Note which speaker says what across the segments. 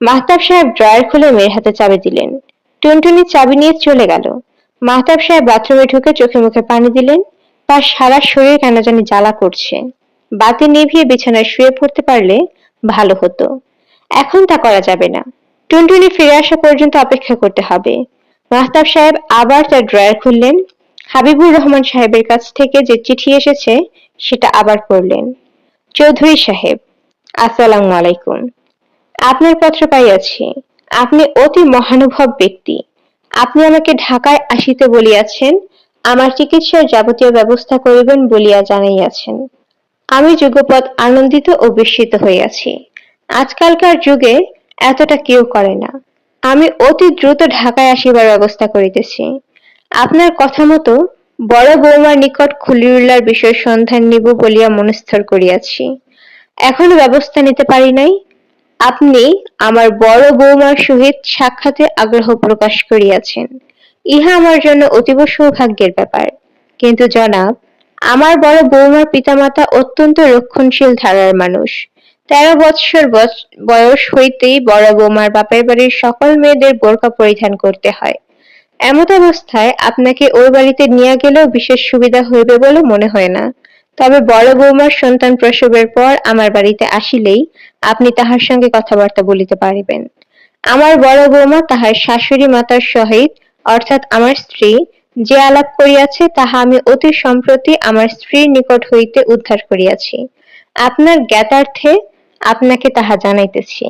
Speaker 1: মাহতাব সাহেব ড্রয়ার খুলে মেয়ের হাতে চাবি দিলেন। টুনটুনি চাবি নিয়ে চলে গেল। মাহতাব সাহেব বাথরুমে ঢুকে চোখে মুখে পানি দিলেন। তার সারা শরীর কেন জানি জ্বালা করছে। বাতি নিভিয়ে বিছানায় শুয়ে পড়তে পারলে ভালো হতো। এখন তা করা যাবে না। টুনটুনি ফিরে আসা পর্যন্ত অপেক্ষা করতে হবে। মাহতাব সাহেব আবার তার ড্রয়ার খুললেন। হাবিবুর রহমান সাহেবের কাছ থেকে যে চিঠি এসেছে, সেটা আবার পড়লেন। চৌধুরী সাহেব, আসসালামু আলাইকুম। আপনার পত্র পাইয়াছি আপনি অতি মহানুভব ব্যক্তি। আপনি আমাকে ঢাকায় আসিতে বলিয়াছেন, আমার চিকিৎসার যাবতীয় ব্যবস্থা করিবেন বলিয়া জানাইয়াছেন। আমি যুগপৎ আনন্দিত ও বিস্মিত হইয়াছি। আজকালকার যুগে এতটা কেউ করে না। আমি অতি দ্রুত ঢাকায় আসিবার ব্যবস্থা করিতেছি। আপনার কথা মতো বড় বৌমার নিকট খুলিউল্লার বিষয় সন্ধান নিব বলিয়া মনস্থির করিয়াছি। এখনও ব্যবস্থা নিতে পারি নাই আপনি আমার বড় বৌমার সহিত সাক্ষাতে আগ্রহ প্রকাশ করিয়াছেন। ইহা আমার জন্য অতীব সৌভাগ্যের ব্যাপার। কিন্তু জনাব, আমার বড় বৌমার পিতামাতা অত্যন্ত রক্ষণশীল ধারার মানুষ। তেরো বৎসর বয়স হইতেই বড় বৌমার বাপের বাড়ির সকল মেয়েদের বোরকা পরিধান করতে হয়। এমত অবস্থায় আপনাকে ওই বাড়িতে নিয়ে গেলেও বিশেষ সুবিধা হইবে বলে মনে হয় না। তবে বড় বৌমার সন্তান প্রসবের পর আমার বাড়িতে আসিলেই আপনি তাহার সঙ্গে কথাবার্তা বলিতে পারিবেন। আমার বড় বৌমা তাহার শাশুড়ি মাতার সহিত, অর্থাৎ আমার স্ত্রী, যে আলাপ করিয়াছে তাহা আমি অতি সম্প্রতি আমার স্ত্রীর নিকট হইতে উদ্ধার করিয়াছি। আপনার জ্ঞাতার্থে আপনাকে তাহা জানাইতেছি।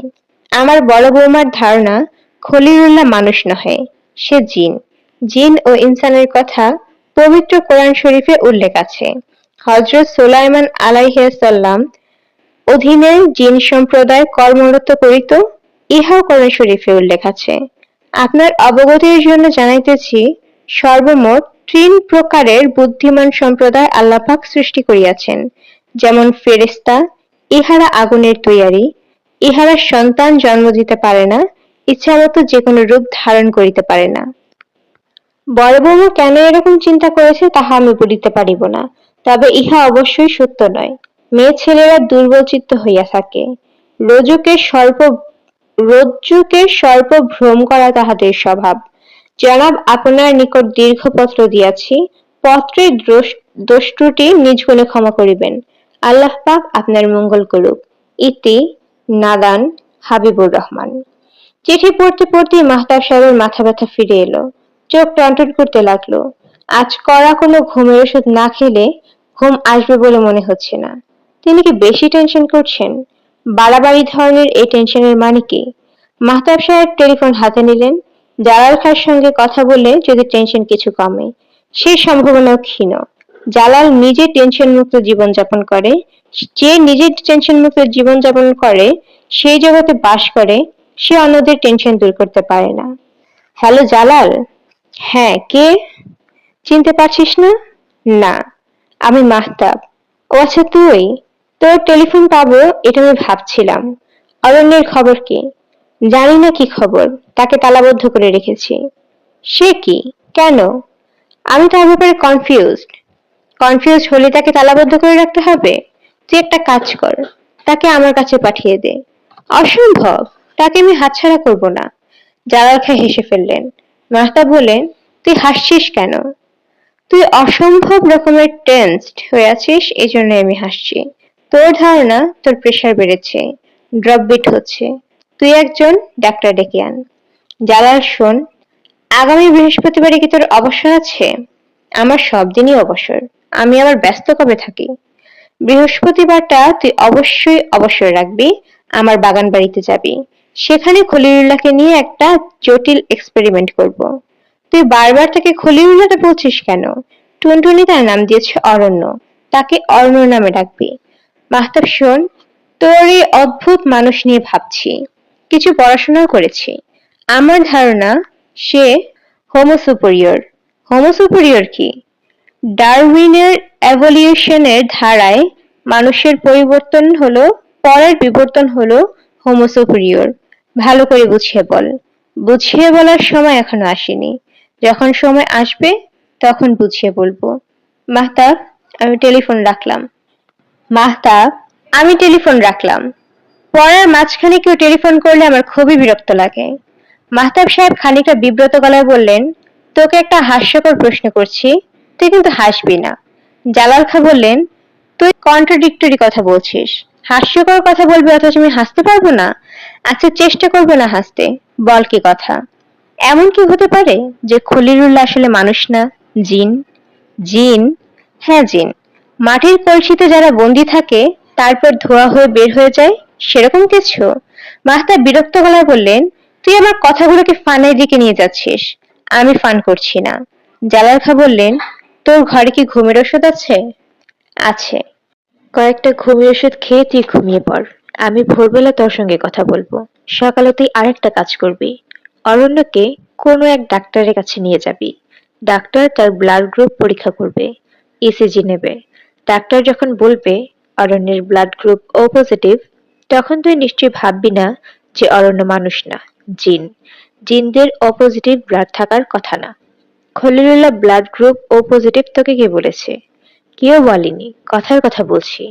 Speaker 1: আমার বড় বৌমার ধারণা, খলিলুল্লাহ মানুষ নহে, সে জিন। জিন ও ইনসানের কথা পবিত্র কোরআন শরীফে উল্লেখ আছে। হজরত সুলাইমান আলাইহাল্লাম অধীনে জিন সম্প্রদায় কর্মরত করিত, ইহাও কোরআন শরীফে উল্লেখ আছে। আপনার অবগতির জন্য জানাইতেছি, সর্বমোট তিন প্রকারের বুদ্ধিমান সম্প্রদায় আল্লাপাক সৃষ্টি করিয়াছেন। যেমন ফেরেস্তা ইহারা আগুনের তৈয়ারি, ইহারা সন্তান জন্ম দিতে পারে না, ইচ্ছামতো যে কোনো রূপ ধারণ করিতে পারে না। বড় বৌমা কেন এরকম চিন্তা করেছে তাহা আমি বলিতে পারিব না। তবে ইহা অবশ্যই সত্য নয়। মেয়ে ছেলেরা দুর্বল চিত্ত হইয়া থাকে। রোজকে সর্প রজ্জুকে সর্প ভ্রম করা তাহাদের স্বভাব। জনাব, আপনার নিকট দীর্ঘ পত্র দিয়াছি। পত্রের দ্রোষ- নিজ গুণে ক্ষমা করিবেন। আল্লাহ পাক আপনার মঙ্গল করুক। ইতি নাদান হাবিবুর রহমান। চিঠি পড়তে পড়তে মাহতাব সাহেবের মাথা ব্যথা ফিরে এলো। চোখ টনটন করতে লাগল। আজ কড়া কোনো ঘুমের ওষুধ না খেলে ঘুম আসবে বলে মনে হচ্ছে না। তিনি কি বেশি টেনশন করছেন? বাড়াবাড়ি ধরনের এই টেনশনের মানে কি? মাহতাব সাহেব টেলিফোন হাতে নিলেন। জালাল খার সঙ্গে কথা বলে যদি টেনশন কিছু কমে সেই সম্ভাবনাও ক্ষীণ। জালাল নিজে টেনশন মুক্ত জীবনযাপন করে, যে নিজে টেনশন মুক্ত জীবনযাপন করে, সেই জগতে বাস করে, সে অন্যদের টেনশন দূর করতে পারে না। হ্যালো জালাল? হ্যাঁ কে? চিনতে পারছিস না? না। আমি মাহতাব ও আচ্ছা তুই? তোর টেলিফোন পাবো, এটা আমি ভাবছিলাম। অরণ্যের খবর কি? জানি না কি খবর, তাকে তালাবদ্ধ করে রেখেছি। সে কি? কেন? আমি তার ব্যাপারে কনফিউজড কনফিউজ হলে তাকে তালাবদ্ধ করে রাখতে হবে? তুই একটা কাজ কর, তাকে আমার কাছে পাঠিয়ে দে। অসম্ভব! তাকে আমি হাতছাড়া করব না। জালাল খাঁ হেসে ফেললেন। মাহতাব বলেন তুই হাসছিস কেন? তুই অসম্ভব রকমের টেন্সড হয়ে আছিস এই জন্য আমি হাসছি। তোর ধারণা তোর প্রেশার বেড়েছে। ড্রপ বিট হচ্ছে। তুই একজন ডাক্তার ডেকে আন। জালাল শোন, আগামী বৃহস্পতিবারে কি তোর অবসর আছে? আমার সব দিনই অবসর। আমি আবার ব্যস্ত কবে থাকি? বৃহস্পতিবারটা তুই অবশ্যই অবসর রাখবি। আমার বাগান বাড়িতে যাবি। সেখানে খলিলুল্লাহকে নিয়ে একটা জটিল এক্সপেরিমেন্ট করব। তুই বারবার তাকে খলিলুল্লাহতে বলছিস কেন? টুনটুনি তার নাম দিয়েছে অরণ্য। তাকে অরণ্য নামে ডাকবি। মাহতাব, শোন, তোর এই অদ্ভুত মানুষ নিয়ে ভাবছি। কিছু পড়াশোনাও করেছি। আমার ধারণা সে হোমো সুপেরিয়র হোমো কি? ডারউইনের এভলিউশনের ধারায় মানুষের পরিবর্তন হলো, পরের বিবর্তন হলো হোমো সুপেরিয়র ভালো করে বুঝিয়ে বল। বুঝিয়ে বলার সময় এখনও আসেনি। যখন সময় আসবে, তখন বুঝিয়ে বলব। মাহতাব, আমি টেলিফোন রাখলাম। মাহতাব, আমি টেলিফোন রাখলাম। পড়ার মাঝখানে কেউ টেলিফোন করলে আমার খুবই বিরক্ত লাগে। মাহতাব সাহেব খানিকটা বিব্রত গলায় বললেন, তোকে একটা হাস্যকর প্রশ্ন করছি, তুই কিন্তু হাসবি না। জালাল খা বললেন, তুই কন্ট্রাডিক্টরি কথা বলছিস। হাস্যকর কথা বলবি অথচ আমি হাসতে পারব না? আচ্ছা চেষ্টা করব না হাসতে। বল কি কথা? এমন কি হতে পারে যে খলিলুল্লাহ আসলে মানুষ না? জিন? জিন? হ্যাঁ জিন। মাটির কলসিতে যারা বন্দি থাকে, তারপর ধোয়া হয়ে বের হয়ে যায়, সেরকম কিছু? মাহতাব বিরক্ত গলায় বললেন, তুই আমার কথাগুলোকে ফানের দিকে নিয়ে যাচ্ছিস। আমি ফান করছি না। জালাল খা বললেন, তোর ঘরে কি ঘুমের ওষুধ আছে? আছে। কয়েকটা ঘুমের ওষুধ খেয়ে তুই ঘুমিয়ে পড়। আমি ভোরবেলা তোর সঙ্গে কথা বলব। সকালে তুই আরেকটা কাজ করবি। অরণ্যকে কোনো এক ডাক্তারের কাছে নিয়ে যাবি। ডাক্তার তার ব্লাড গ্রুপ পরীক্ষা করবে ইসিজি নেবে। ডাক্তার যখন বলবে অরণ্যের ব্লাড গ্রুপ ও পজিটিভ তখন তুই নিশ্চয়ই ভাববি না যে অরণ্য মানুষ না, জিন। জিনদের অপোজিটিভ ব্লাড থাকার কথা না। Khalilullah blood group O positive তোকে কে বলেছে? কেউ বলেনি, কথার কথা বলছি।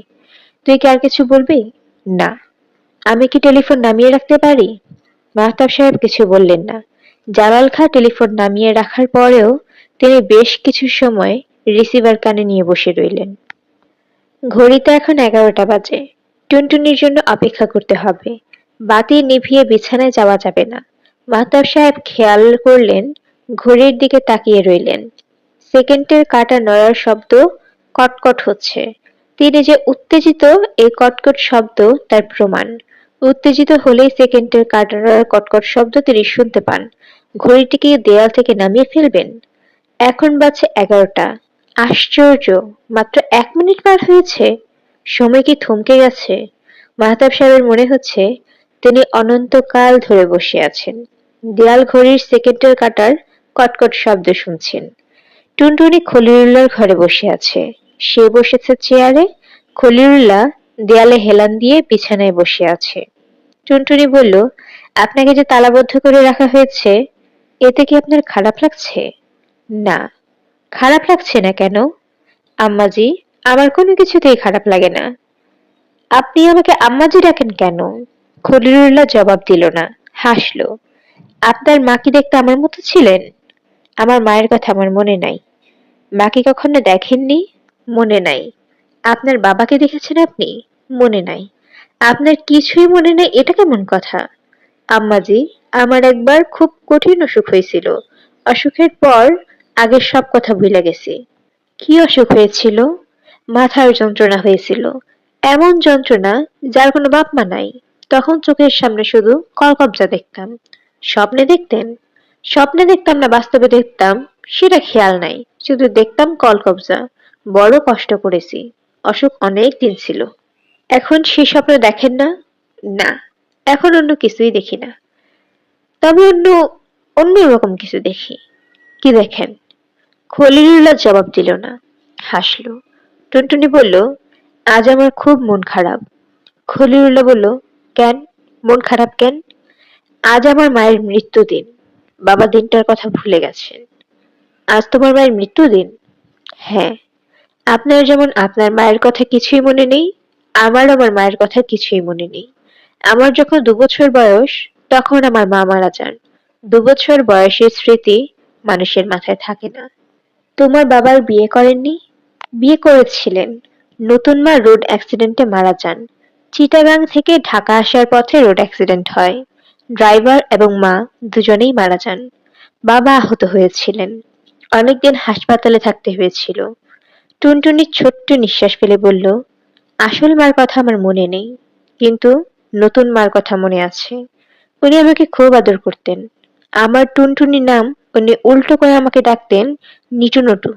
Speaker 1: তুই কি আর কিছু বলবি? না। আমি কি টেলিফোন নামিয়ে রাখতে পারি? মাহতাব সাহেব কিছু বললেন না। জালাল খা টেলিফোন নামিয়ে রাখার পরেও তিনি বেশ কিছু সময় রিসিভার কানে নিয়ে বসে রইলেন। ঘড়িতে এখন এগারোটা বাজে। টুনটুনির জন্য অপেক্ষা করতে হবে। বাতি নিভিয়ে বিছানায় যাওয়া যাবে না। মাহতাব সাহেব খেয়াল করলেন, ঘড়ির দিকে তাকিয়ে রইলেন। সেকেন্ডের কাটা নড়ার শব্দ কটকট হচ্ছে। তিনি যে উত্তেজিত, এই কটকট শব্দ তার প্রমাণ। উত্তেজিত হলেই সেকেন্ডের কাটা নড়ার কটকট শব্দ তিনি শুনতে পান। ঘড়িটিকে দেয়াল থেকে নামিয়ে ফেলবেন। এখন বাজছে এগারোটা। আশ্চর্য, মাত্র এক মিনিট পার হয়েছে। সময় কি থমকে গেছে? মাহতাব সাহেবের মনে হচ্ছে তিনি অনন্তকাল ধরে বসে আছেন। দেয়াল ঘড়ির সেকেন্ডের কাটার কটকট শব্দ শুনছেন। টুনটুনি খলিলুল্লাহর ঘরে বসে আছে। সে বসেছে চেয়ারে। খলিলুল্লাহ দেয়ালে হেলান দিয়ে বিছানায় বসে আছে। টুনটুনি বলল, আপনাকে যে তালাবদ্ধ করে রাখা হয়েছে, এতে কি আপনার খারাপ লাগছে? না। খারাপ লাগছে না কেন? আম্মাজি, আমার কোনো কিছুতেই খারাপ লাগে না। আপনি আমাকে আম্মাজি ডাকেন কেন? খলিলুল্লাহ জবাব দিল না, হাসলো, আপনার মা কি দেখতে আমার মতো ছিলেন? আমার মায়ের কথা আমার মনে নাই। মাকে কখনো দেখেননি? মনে নাই। আপনার বাবাকে দেখেছেন আপনি? মনে নাই। আপনার কিছুই মনে নেই, এটা কেমন কথা? আম্মাজি, আমার একবার খুব কঠিন অসুখ হয়েছিল। অসুখের পর আগের সব কথা ভুলে গেছি। কি অসুখ হয়েছিল? মাথার যন্ত্রণা হয়েছিল। এমন যন্ত্রণা যার কোনো বাপ মা নাই। তখন চোখের সামনে শুধু কলকবজা দেখতাম। স্বপ্নে দেখতেন? স্বপ্নে দেখতাম না, বাস্তবে দেখতাম, সেটা খেয়াল নাই। শুধু দেখতাম কলকবজা। বড় কষ্ট করেছি। অসুখ অনেক দিন ছিল। এখন সে স্বপ্ন দেখেন না? না, এখন অন্য কিছুই দেখি না। তবে অন্য অন্য রকম কিছু দেখি। কি দেখেন? খলিলুল্লাহ জবাব দিল না। হাসলো। টুনটুনি বলল, আজ আমার খুব মন খারাপ। খলিলুল্লাহ বলল, কেন? মন খারাপ কেন? আজ আমার মায়ের মৃত্যুদিন বাবা দিনটার কথা ভুলে গেছেন। আজ তোমার মায়ের মৃত্যুদিন হ্যাঁ। আপনার যেমন আপনার মায়ের কথা কিছুই মনে নেই, আমার আমার মায়ের কথা কিছুই মনে নেই। আমার যখন দু বছর বয়স, তখন আমার মা মারা যান। দু বছর বয়সের স্মৃতি মানুষের মাথায় থাকে না। তোমার বাবার বিয়ে করেননি? বিয়ে করেছিলেন। নতুন মা রোড অ্যাক্সিডেন্টে মারা যান। চিটাগাং থেকে ঢাকা আসার পথে রোড অ্যাক্সিডেন্ট হয়। ড্রাইভার এবং মা দুজনেই মারা যান। বাবা আহত হয়েছিলেন। অনেকদিন হাসপাতালে থাকতে হয়েছিল। টুনটুনি ছোট্ট নিঃশ্বাস ফেলে বলল, আসল মার কথা আমার মনে নেই, কিন্তু নতুন মার কথা মনে আছে। উনি আমাকে খুব আদর করতেন। আমার টুনটুনি নাম উনি উল্টো করে আমাকে ডাকতেন, নিটু নটু।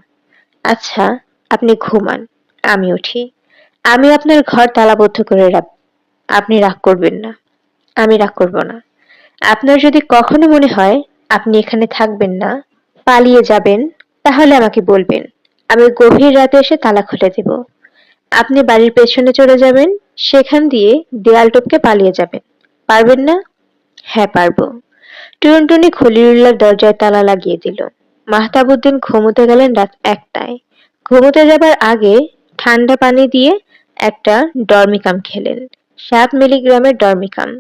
Speaker 1: আচ্ছা আপনি ঘুমান, আমি উঠি। আমি আপনার ঘর তালাবদ্ধ করে রাখ, আপনি রাগ করবেন না। আমি রাগ করব না। আপনার যদি কখনো মনে হয় আপনি এখানে থাকবেন না, পালিয়ে যাবেন, তাহলে আমাকে বলবেন। আমি গভীর রাতে এসে তালা খুলে দেব। আপনি বাড়ির পেছনে চলে যাবেন, সেখান দিয়ে দেয়াল টপকে পালিয়ে যাবেন। পারবেন না? হ্যাঁ পারব। টুনটুনি খলিলুল্লাহর দরজায় তালা লাগিয়ে দিল। মাহতাবুদ্দিন ঘুমোতে গেলেন রাত একটায়। ঘুমোতে যাবার আগে ঠান্ডা পানি দিয়ে একটা ডরমিকাম খেলেন। সাত মিলিগ্রামের ডরমিকাম।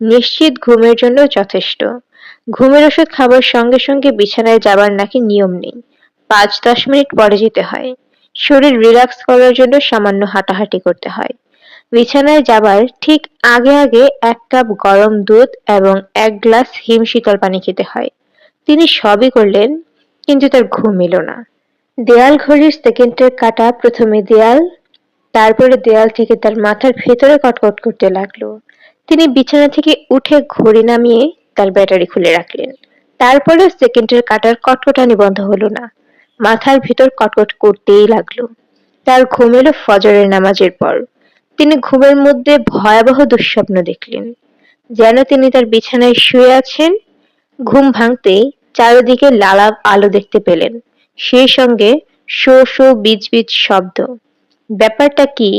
Speaker 1: নিশ্চিত ঘুমের জন্য যথেষ্ট। ঘুমের ওষুধ খাবার সঙ্গে সঙ্গে বিছানায় যাবার নাকি নিয়ম নেই। পাঁচ দশ মিনিট পরে যেতে হয়। শরীর রিল্যাক্স করার জন্য সামান্য হাঁটাহাঁটি করতে হয়। বিছানায় যাবার ঠিক আগে আগে এক কাপ গরম দুধ এবং এক গ্লাস হিম শীতল পানি খেতে হয়। তিনি সবই করলেন, কিন্তু তার ঘুম এলো না। দেয়াল ঘড়ির সেকেন্ডের কাটা প্রথমে দেয়াল, তারপরে দেয়াল থেকে তার মাথার ভেতরে কটকট করতে লাগল। তিনি বিছানা থেকে উঠে ঘড়ি নামিয়ে তার ব্যাটারি খুলে রাখলেন। তারপরে সেকেন্ডের কাটার কটকটানি বন্ধ হলো না। মাথার ভিতর কটকট করতেই লাগল। তার ঘুম এলো ফজরের নামাজের পর। তিনি ঘুমের মধ্যে ভয়াবহ দুঃস্বপ্ন দেখলেন। যেন তিনি তার বিছানায় শুয়ে আছেন, ঘুম ভাঙতেই চারিদিকে লালা আলো দেখতে পেলেন। সেই সঙ্গে শো শো বীজ বীজ শব্দ। ব্যাপারটা কি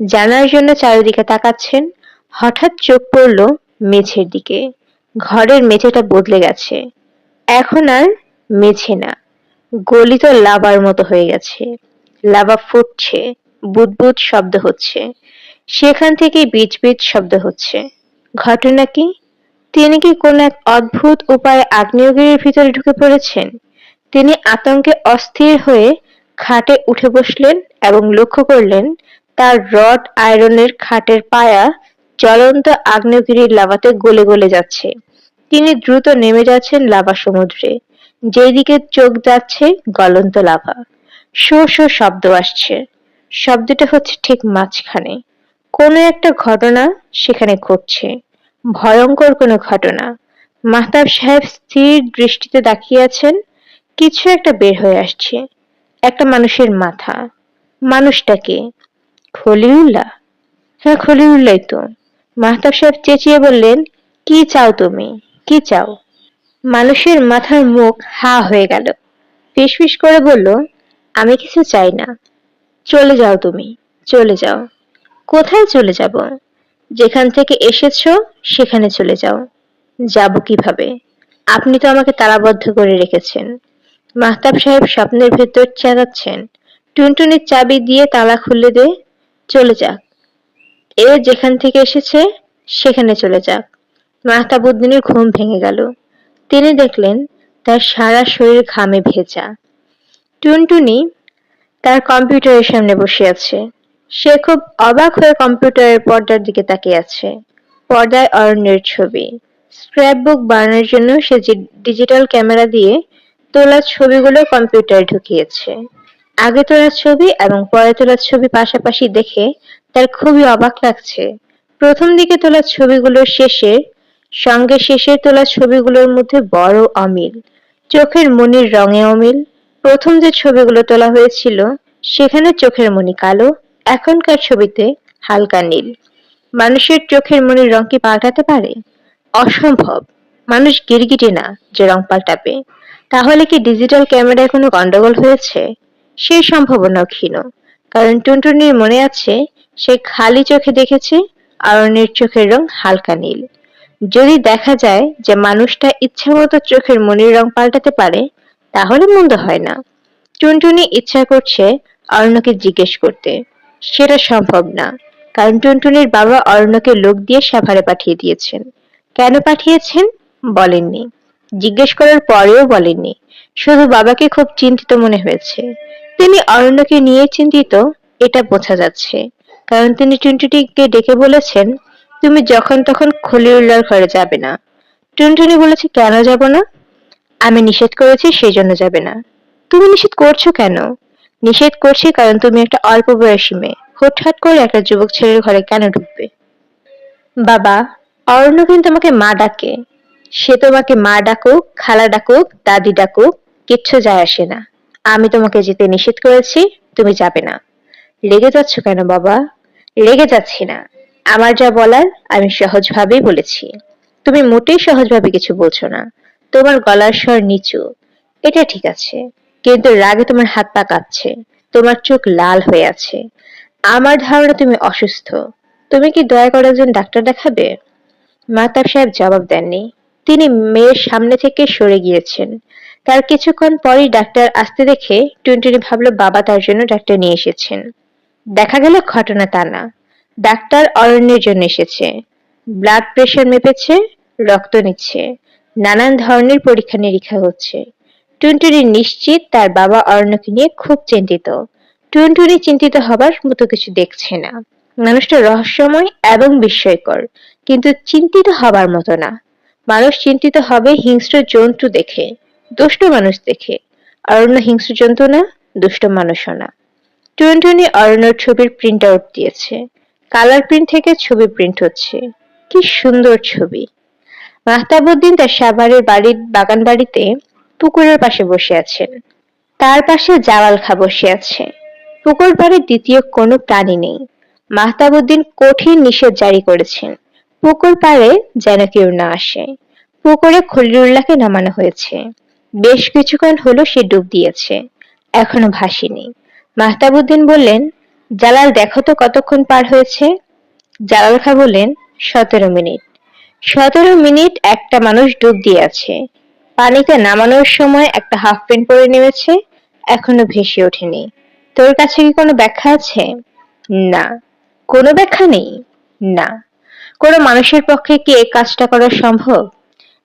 Speaker 1: জানার জন্য চারিদিকে তাকাচ্ছেন? হঠাৎ চোখ পড়ল মেঝের দিকে। ঘরের মেঝেটা বদলে গেছে। এখন আর মেঝে না। গলিত লাভার মতো হয়ে গেছে। লাভা ফুটছে, বুদবুদ শব্দ হচ্ছে। সেখান থেকে বীজ শব্দ হচ্ছে। ঘটনা কি? তিনি কি কোন এক অদ্ভুত উপায়ে আগ্নেয়গিরির ভিতরে ঢুকে পড়েছেন? তিনি আতঙ্কে অস্থির হয়ে খাটে উঠে বসলেন এবং লক্ষ্য করলেন, তার রড আয়রনের খাটের পায়া জ্বলন্ত আগ্নেয়গিরির লাভাতে গলে গলে যাচ্ছে। তিনি দ্রুত নেমে যাচ্ছেন লাভা সমুদ্রে। যেদিকে চোখ যাচ্ছে, গলন্ত লাভা। শো শো শব্দ আসছে। শব্দটা হচ্ছে ঠিক মাঝখানে। কোনো একটা ঘটনা সেখানে ঘটছে। ভয়ঙ্কর কোনো ঘটনা। মাহতাব সাহেব স্থির দৃষ্টিতে তাকিয়ে আছেন। কিছু একটা বের হয়ে আসছে। একটা মানুষের মাথা। মানুষটাকে খলিউল্লাহ হ্যাঁ খলিউল্লাহ তো। মাহতাব সাহেব চেঁচিয়ে বললেন, কি চাও তুমি? কি চাও? মানুষের মাথার মুখ হা হয়ে গেল। ফিসফিস করে বলল, আমি কিছু চাই না। চলে যাও তুমি, চলে যাও। কোথায় চলে যাব? যেখান থেকে এসেছ, সেখানে চলে যাও। যাব কীভাবে? আপনি তো আমাকে তালাবদ্ধ করে রেখেছেন। মাহতাব সাহেব স্বপ্নের ভেতর চেঁচাচ্ছেন। টুনটুনির চাবি দিয়ে তালা খুলে দে, চলে যাক। এ যেখান থেকে এসেছে, সেখানে চলে যাক। মাহতাবুদ্দিনের ঘুম ভেঙে গেল। তিনি দেখলেন তার সারা শরীর ঘামে ভেজা। টুনটুনি তার কম্পিউটারের সামনে বসে আছে। সে খুব অবাক হয়ে কম্পিউটারের পর্দার দিকে তাকিয়ে আছে। পর্দায় অরণ্যের ছবি। স্ক্র্যাপ বুক বানানোর জন্য সে ডিজিটাল ক্যামেরা দিয়ে তোলা ছবিগুলো কম্পিউটারে ঢুকিয়েছে। আগে তোলা ছবি এবং পরে তোলা ছবি পাশাপাশি দেখে তার খুবই অবাক লাগছে। প্রথম দিকে তোলা ছবিগুলোর শেষে সঙ্গে শেষের তোলা ছবিগুলোর মধ্যে বড় অমিল, চোখের মনির রঙে অমিল। প্রথম যে ছবিগুলো তোলা হয়েছিল, সেখানে চোখের মনি কালো, এখনকার ছবিতে হালকা নীল। মানুষের চোখের মনির রং কি পাল্টাতে পারে? অসম্ভব। মানুষ গিরগিটি না যে রং পাল্টাবে। তাহলে কি ডিজিটাল ক্যামেরায় কোনো গন্ডগোল হয়েছে? সেই সম্ভাবনাও ক্ষীণ। কারণ টুনটুনির মনে আছে, সে খালি চোখে দেখেছে আরণ্যের চোখের রং হালকা নীল। যদি দেখা যায় যে মানুষটা ইচ্ছে মতো চোখের মনির রং পাল্টাতে পারে, তাহলে মন্দ হয় না। টুনটুনি ইচ্ছা করছে অরণ্যকে জিজ্ঞেস করতে। সেটা সম্ভব না, কারণ টুনটুনির বাবা অরণ্যকে লোক দিয়ে সাভারে পাঠিয়ে দিয়েছেন। কেন পাঠিয়েছেন? বলেননি। জিজ্ঞেস করার পরেও বলেননি। শুধু বাবাকে খুব চিন্তিত মনে হয়েছে। তিনি অরণ্যকে নিয়ে চিন্তিত, এটা বোঝা যাচ্ছে। কারণ তিনি টুনটুনিকে ডেকে বলেছেন তুমি যখন তখন খলিউল্লার ঘরে যাবে না। টুনটুনি বলেছে, কেন যাব না? আমি নিষেধ করেছি সেই জন্য যাবে না। তুমি নিষেধ করছ কেন? নিষেধ করছি কারণ তুমি একটা অল্প বয়সী মেয়ে। হুটহাট করে একটা যুবক ছেলের ঘরে কেন ঢুকবে? বাবা, অরণ্য কিন্তু আমাকে মা ডাকে। সে তোমাকে মা ডাকুক, খালা ডাকুক, দাদি ডাকুক, কিচ্ছু যায় আসে না। আমি তোমাকে যেতে নিষেধ করেছি, তুমি যাবে না। রেগে যাচ্ছ কেন বাবা? রেগে যাচ্ছি না। আমার যা বলার আমি সহজভাবেই বলেছি। তুমি মোটেই সহজভাবে কিছু বলছো না। তোমার গলার স্বর নিচু। এটা ঠিক আছে। কিন্তু রাগে তোমার হাত পা কাঁপছে। তোমার চোখ লাল হয়ে আছে। আমার ধারণা তুমি অসুস্থ। তুমি কি দয়া করে একজন ডাক্তার দেখাবে? মাতাব সাহেব জবাব দেননি। তিনি মেয়ের সামনে থেকে সরে গিয়েছেন। তার কিছুক্ষণ পরই ডাক্তার আসতে দেখে টুনটুনি ভাবলো বাবা তার জন্য ডাক্তার নিয়ে এসেছেন। দেখা গেল ঘটনা তা না। ডাক্তার অরণ্যের জন্য এসেছে। ব্লাড প্রেশার মেপেছে, রক্ত নিচ্ছে। নানান ধরনের পরীক্ষা নিরীক্ষা হচ্ছে। টুনটুনি নিশ্চিত তার বাবা অরণ্যকে নিয়ে খুব চিন্তিত। টুনটুনি চিন্তিত হবার মতো কিছু দেখছে না। মানুষটা রহস্যময় এবং বিস্ময়কর, কিন্তু চিন্তিত হবার মতো না। মানুষ চিন্তিত হবে হিংস্র জন্তু দেখে, দুষ্ট মানুষ দেখে। অরণ্য হিংস্র জন্তু না, দুষ্ট মানুষও না। টুনটুনি অরণ্যর ছবির প্রিন্ট আউট দিয়েছে। কালার প্রিন্ট থেকে ছবি প্রিন্ট হচ্ছে। কি সুন্দর ছবি। মাহতাবুদ্দিন তার সাভারের বাড়ির বাগান বাড়িতে পুকুরের পাশে বসে আছেন। তার পাশে জাওয়াল খা বসে আছে। পুকুর পাড়ে দ্বিতীয় কোনো প্রাণী নেই। মাহতাবুদ্দিন কঠিন নিষেধ জারি করেছেন। পুকুর পাড়ে যেন কেউ না আসে। পুকুরে খলিলুল্লাহকে নামানো হয়েছে। বেশ কিছুক্ষণ হলো সে ডুব দিয়েছে। এখনও ভাসেনি। মাহতাবুদ্দিন বললেন জালাল, দেখো তো কতক্ষণ পার হয়েছে? জালাল খা বললেন, সতেরো মিনিট। সতেরো মিনিট একটা মানুষ ডুব দিয়ে আছে। পানিতে নামানোর সময় একটা হাফ প্যান্ট পরে নেমেছে, এখনও ভেসে ওঠেনি। তোর কাছে কি কোনো ব্যাখ্যা আছে? না। কোনো ব্যাখ্যা নেই? না। কোনো মানুষের পক্ষে কি এই কাজটা করা সম্ভব?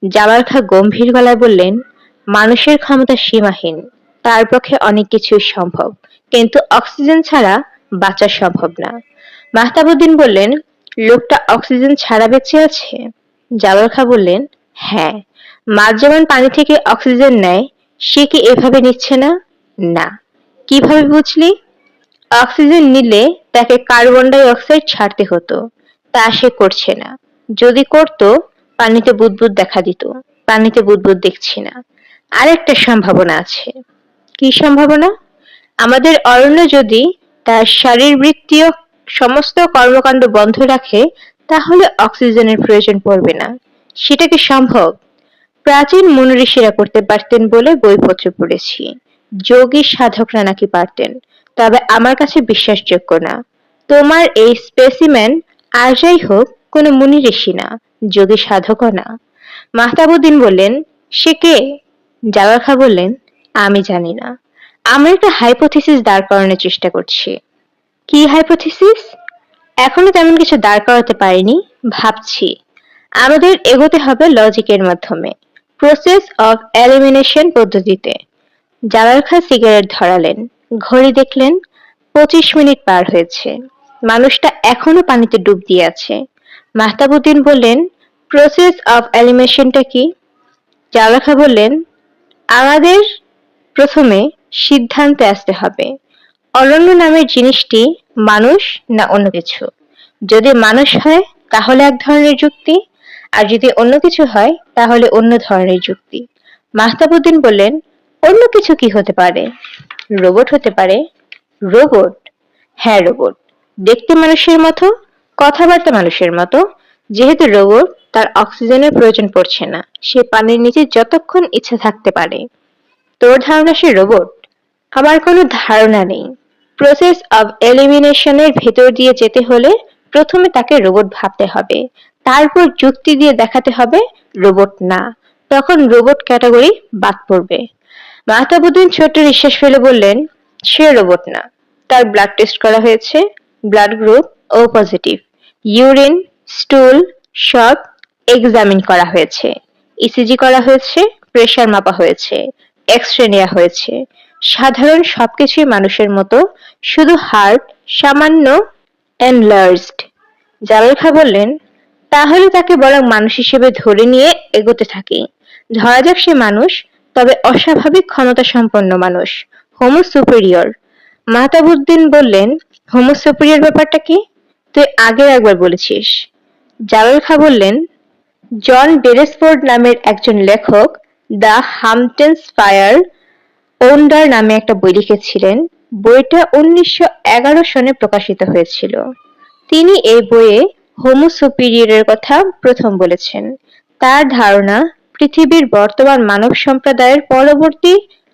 Speaker 1: জামাল খা গম্ভীর গলায় বললেন, মানুষের ক্ষমতা সীমাহীন, তার পক্ষে অনেক কিছুই সম্ভব। কিন্তু অক্সিজেন ছাড়া বাঁচা সম্ভব না। মাহতাবুদ্দিন বললেন, লোকটা অক্সিজেন ছাড়া বেঁচে আছে? জালাল খা বললেন হ্যাঁ। মাছ যেমন পানি থেকে অক্সিজেন নেয়, সে কি এভাবে নিচ্ছে না? না। কীভাবে বুঝলি? অক্সিজেন নিলে তাকে কার্বন ডাই অক্সাইড ছাড়তে হতো। তা সে করছে না। যদি করত, পানিতে বুদবুদ দেখা দিত। পানিতে বুদবুদ দেখছি না। আরেকটা সম্ভাবনা আছে। কি সম্ভাবনা? আমাদের অরণ্য যদি তার শারীরবৃত্তীয় সমস্ত কর্মকাণ্ড বন্ধ রাখে, তাহলে অক্সিজেনের প্রয়োজন পড়বে না। সেটা কি সম্ভব? প্রাচীন মুনঋষিরা করতে পারতেন বলে বইপত্র পড়েছি। যোগী সাধকরা নাকি পারতেন, তবে আমার কাছে বিশ্বাসযোগ্য না। তোমার এই স্পেসিম্যান আর যাই হোক, কোনো মুনি ঋষি না, যোগী সাধকও না। মাহতাবুদ্দিন বললেন, সে কে? জালাল খা বললেন, আমি জানি না। আমরা একটা হাইপোথিসিস দাঁড় করানোর চেষ্টা করছি। কি হাইপোথিসিস এখনও তেমন কিছু দাঁড় করাতে পারিনি, ভাবছি। আমাদের এগোতে হবে লজিকের মাধ্যমে প্রসেস অফ এলিমিনেশন পদ্ধতিতে। জালাল খা সিগারেট ধরালেন, ঘড়ি দেখলেন পঁচিশ মিনিট পার হয়েছে। মানুষটা এখনও পানিতে ডুব দিয়ে আছে। মাহতাবুদ্দিন বললেন প্রসেস অফ এলিমিনেশনটা কি? জালাল খা বললেন, আমাদের প্রথমে সিদ্ধান্তে আসতে হবে। অরণ্য নামের জিনিসটি মানুষ না অন্য কিছু? যদি মানুষ হয়, তাহলে এক ধরনের যুক্তি, আর যদি অন্য কিছু হয়, তাহলে অন্য ধরনের যুক্তি। মাহতাবুদ্দিন বললেন, অন্য কিছু কি হতে পারে? রোবট হতে পারে। রোবট? হ্যাঁ রোবট। দেখতে মানুষের মতো, কথাবার্তা মানুষের মতো। যেহেতু রোবট, তার অক্সিজেনের প্রয়োজন পড়ছে না। সে পানির নিচে যতক্ষণ ইচ্ছা থাকতে পারে। তোর ধারণা সে রোবট? আমার কোনো ধারণা নেই। প্রসেস অব এলিমিনেশনের ভেতর দিয়ে যেতে হলে প্রথমে তাকে রোবট ভাবতে হবে। তারপর যুক্তি দিয়ে দেখাতে হবে রোবট না। তখন রোবট ক্যাটাগরি বাদ পড়বে। মাহতাবুদ্দিন ছোট্ট নিঃশ্বাস ফেলে বললেন, সে রোবট না। তার ব্লাড টেস্ট করা হয়েছে। Blood group O positive urine stool সব এক্সামিন করা হয়েছে। ইসিজি করা হয়েছে প্রেশার মাপা হয়েছে এক্স রে নেওয়া হয়েছে। সাধারণ সবকিছুই মানুষের মতো, শুধু হার্ট সামান্য এনলার্জড জালাল খা বললেন, তাহলে তাকে বরং মানুষ হিসেবে ধরে নিয়ে এগোতে থাকি। ধরা যাক সে মানুষ, তবে অস্বাভাবিক ক্ষমতা সম্পন্ন মানুষ হোমো সুপেরিয়র মাহতাবুদ্দিন বললেন হোমো সুপেরিয়র ব্যাপারটা কি? তুই আগের একবার বলেছিস। জালাল খা বললেন, জন বেরেসফোর্ড নামের একজন লেখক দ্য হামটেন্স ফায়ার ওন্ডার নামে একটা বই লিখেছিলেন। বইটা উনিশশো এগারো সনে প্রকাশিত হয়েছিল। তিনি এই বইয়ে হোমো সুপিরিয়রের কথা প্রথম বলেছেন। তার ধারণা, পৃথিবীর বর্তমান মানব সম্প্রদায়ের পরবর্তী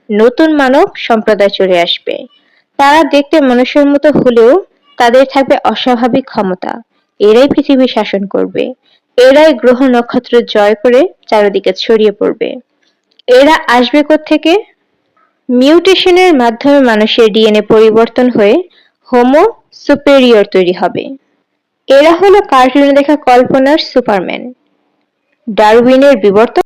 Speaker 1: নতুন মানব সম্প্রদায় চলে আসবে। তারা দেখতে মানুষের মতো হলেও তাদের থাকবে অস্বাভাবিক ক্ষমতা। এরাই পৃথিবী শাসন করবে। এরাই গ্রহ নক্ষত্র জয় করে চারিদিকে ছড়িয়ে পড়বে। এরা আসবে থেকে মিউটেশনের মাধ্যমে মানুষের ডিএনএ পরিবর্তন হয়ে হোমো সুপেরিয়র তৈরি হবে। এরা হলো কার্টুনে দেখা কল্পনার সুপারম্যান। ডারউইনের বিবর্তন